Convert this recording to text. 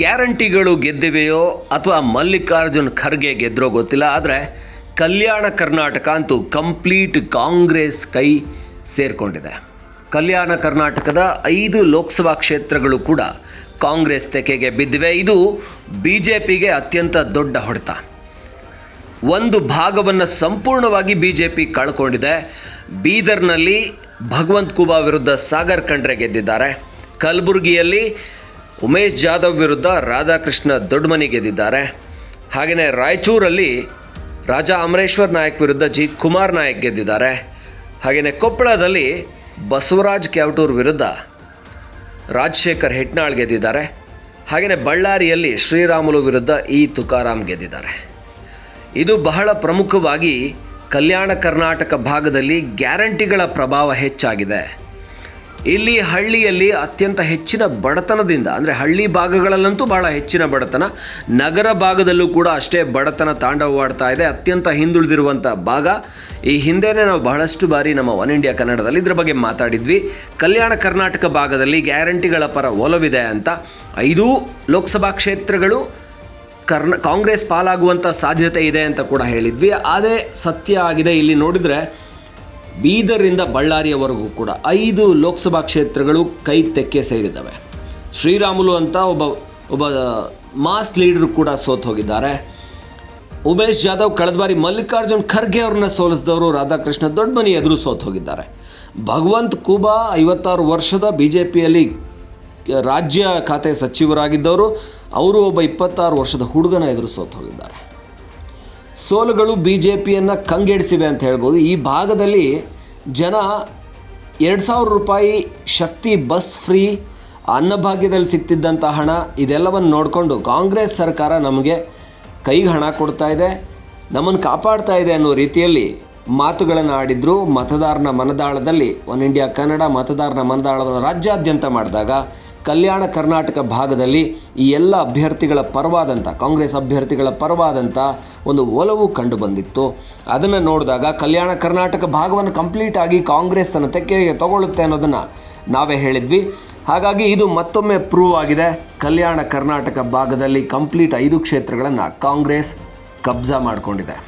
ಗ್ಯಾರಂಟಿಗಳು ಗೆದ್ದಿವೆಯೋ ಅಥವಾ ಮಲ್ಲಿಕಾರ್ಜುನ್ ಖರ್ಗೆ ಗೆದ್ರೋ ಗೊತ್ತಿಲ್ಲ, ಆದರೆ ಕಲ್ಯಾಣ ಕರ್ನಾಟಕ ಅಂತೂ ಕಂಪ್ಲೀಟ್ ಕಾಂಗ್ರೆಸ್ ಕೈ ಸೇರಿಕೊಂಡಿದೆ. ಕಲ್ಯಾಣ ಕರ್ನಾಟಕದ ಐದು ಲೋಕಸಭಾ ಕ್ಷೇತ್ರಗಳು ಕೂಡ ಕಾಂಗ್ರೆಸ್ ತೆಕೆಗೆ ಬಿದ್ದಿವೆ. ಇದು ಬಿ ಜೆ ಪಿಗೆ ಅತ್ಯಂತ ದೊಡ್ಡ ಹೊಡೆತ. ಒಂದು ಭಾಗವನ್ನು ಸಂಪೂರ್ಣವಾಗಿ ಬಿ ಜೆ ಪಿ ಕಳ್ಕೊಂಡಿದೆ. ಬೀದರ್ನಲ್ಲಿ ಭಗವಂತ್ ಕುಬಾ ವಿರುದ್ಧ ಸಾಗರ್ ಖಂಡ್ರೆ ಗೆದ್ದಿದ್ದಾರೆ. ಕಲಬುರಗಿಯಲ್ಲಿ ಉಮೇಶ್ ಜಾಧವ್ ವಿರುದ್ಧ ರಾಧಾಕೃಷ್ಣ ದೊಡ್ಡಮನಿ ಗೆದ್ದಿದ್ದಾರೆ. ಹಾಗೆಯೇ ರಾಯಚೂರಲ್ಲಿ ರಾಜಾ ಅಮರೇಶ್ವರ್ ನಾಯಕ್ ವಿರುದ್ಧ ಜಿ ಕುಮಾರ್ ನಾಯಕ್ ಗೆದ್ದಿದ್ದಾರೆ. ಹಾಗೆಯೇ ಕೊಪ್ಪಳದಲ್ಲಿ ಬಸವರಾಜ್ ಕ್ಯಾವಟೂರ್ ವಿರುದ್ಧ ರಾಜಶೇಖರ್ ಹೆಟ್ನಾಳ್ ಗೆದ್ದಿದ್ದಾರೆ. ಹಾಗೆಯೇ ಬಳ್ಳಾರಿಯಲ್ಲಿ ಶ್ರೀರಾಮುಲು ವಿರುದ್ಧ ಇ ತುಕಾರಾಮ್ ಗೆದ್ದಿದ್ದಾರೆ. ಇದು ಬಹಳ ಪ್ರಮುಖವಾಗಿ ಕಲ್ಯಾಣ ಕರ್ನಾಟಕ ಭಾಗದಲ್ಲಿ ಗ್ಯಾರಂಟಿಗಳ ಪ್ರಭಾವ ಹೆಚ್ಚಾಗಿದೆ. ಇಲ್ಲಿ ಹಳ್ಳಿಯಲ್ಲಿ ಅತ್ಯಂತ ಹೆಚ್ಚಿನ ಬಡತನದಿಂದ, ಅಂದರೆ ಹಳ್ಳಿ ಭಾಗಗಳಲ್ಲಂತೂ ಬಹಳ ಹೆಚ್ಚಿನ ಬಡತನ, ನಗರ ಭಾಗದಲ್ಲೂ ಕೂಡ ಅಷ್ಟೇ ಬಡತನ ತಾಂಡವವಾಡ್ತಾ ಇದೆ, ಅತ್ಯಂತ ಹಿಂದುಳಿದಿರುವಂಥ ಭಾಗ. ಈ ಹಿಂದೆನೇ ನಾವು ಬಹಳಷ್ಟು ಬಾರಿ ನಮ್ಮ ಒನ್ ಇಂಡಿಯಾ ಕನ್ನಡದಲ್ಲಿ ಇದ್ರ ಬಗ್ಗೆ ಮಾತಾಡಿದ್ವಿ. ಕಲ್ಯಾಣ ಕರ್ನಾಟಕ ಭಾಗದಲ್ಲಿ ಗ್ಯಾರಂಟಿಗಳ ಪರ ಒಲವಿದೆ ಅಂತ. ಐದೂ ಲೋಕಸಭಾ ಕ್ಷೇತ್ರಗಳು ಕರ್ನ, ಕಾಂಗ್ರೆಸ್ ಪಾಲಾಗುವಂಥ ಸಾಧ್ಯತೆ ಇದೆ ಅಂತ ಕೂಡ ಹೇಳಿದ್ವಿ. ಅದೇ ಸತ್ಯ ಆಗಿದೆ. ಇಲ್ಲಿ ನೋಡಿದರೆ ಬೀದರಿಂದ ಬಳ್ಳಾರಿಯವರೆಗೂ ಕೂಡ ಐದು ಲೋಕಸಭಾ ಕ್ಷೇತ್ರಗಳು ಕೈ ತೆಕ್ಕೆ ಸೇರಿದ್ದಾವೆ ಶ್ರೀರಾಮುಲು ಅಂತ ಒಬ್ಬ ಒಬ್ಬ ಮಾಸ್ ಲೀಡರ್ ಕೂಡ ಸೋತು ಹೋಗಿದ್ದಾರೆ. ಉಮೇಶ್ ಜಾಧವ್ ಕಳೆದ ಬಾರಿ ಮಲ್ಲಿಕಾರ್ಜುನ್ ಖರ್ಗೆ ಅವ್ರನ್ನ ಸೋಲಿಸಿದವರು ರಾಧಾಕೃಷ್ಣ ದೊಡ್ಡಮನಿ ಎದುರು ಸೋತು ಹೋಗಿದ್ದಾರೆ. ಭಗವಂತ್ ಕುಬಾ ಐವತ್ತಾರು ವರ್ಷದ ಬಿ ಜೆ ಪಿಯಲ್ಲಿ ರಾಜ್ಯ ಖಾತೆ ಸಚಿವರಾಗಿದ್ದವರು, ಅವರು ಒಬ್ಬ ಇಪ್ಪತ್ತಾರು ವರ್ಷದ ಹುಡುಗನ ಎದುರು ಸೋತು ಹೋಗಿದ್ದಾರೆ. ಸೋಲುಗಳು ಬಿ ಜೆ ಪಿಯನ್ನು ಕಂಗೆಡಿಸಿವೆ ಅಂತ ಹೇಳ್ಬೋದು. ಈ ಭಾಗದಲ್ಲಿ ಜನ ಎರಡು ಸಾವಿರ ರೂಪಾಯಿ ಶಕ್ತಿ ಬಸ್ ಫ್ರೀ ಅನ್ನಭಾಗ್ಯದಲ್ಲಿ ಸಿಕ್ತಿದ್ದಂಥ ಹಣ ಇದೆಲ್ಲವನ್ನು ನೋಡಿಕೊಂಡು ಕಾಂಗ್ರೆಸ್ ಸರ್ಕಾರ ನಮಗೆ ಕೈಗೆ ಹಣ ಕೊಡ್ತಾ ಇದೆ. ನಮ್ಮನ್ನು ಕಾಪಾಡ್ತಾ ಇದೆ ಅನ್ನೋ ರೀತಿಯಲ್ಲಿ ಮಾತುಗಳನ್ನು ಆಡಿದ್ರು ಮತದಾರನ ಮನದಾಳದಲ್ಲಿ ಒನ್ ಇಂಡಿಯಾ ಕನ್ನಡ ಮತದಾರನ ಮನದಾಳವನ್ನು ರಾಜ್ಯಾದ್ಯಂತ ಮಾಡಿದಾಗ ಕಲ್ಯಾಣ ಕರ್ನಾಟಕ ಭಾಗದಲ್ಲಿ ಈ ಎಲ್ಲ ಅಭ್ಯರ್ಥಿಗಳ ಪರವಾದಂಥ ಕಾಂಗ್ರೆಸ್ ಅಭ್ಯರ್ಥಿಗಳ ಪರವಾದಂಥ ಒಂದು ಒಲವು ಕಂಡು ಬಂದಿತ್ತು ಅದನ್ನು ನೋಡಿದಾಗ ಕಲ್ಯಾಣ ಕರ್ನಾಟಕ ಭಾಗವನ್ನು ಕಂಪ್ಲೀಟ್ ಆಗಿ ಕಾಂಗ್ರೆಸ್ ತನ್ನ ತೆಕ್ಕೆಗೆ ತಗೊಳ್ಳುತ್ತೆ ಅನ್ನೋದನ್ನು ನಾವೇ ಹೇಳಿದ್ವಿ. ಹಾಗಾಗಿ ಇದು ಮತ್ತೊಮ್ಮೆ ಪ್ರೂವ್ ಆಗಿದೆ. ಕಲ್ಯಾಣ ಕರ್ನಾಟಕ ಭಾಗದಲ್ಲಿ ಕಂಪ್ಲೀಟ್ ಐದು ಕ್ಷೇತ್ರಗಳನ್ನು ಕಾಂಗ್ರೆಸ್ ಕಬ್ಜಾ ಮಾಡಿಕೊಂಡಿದೆ.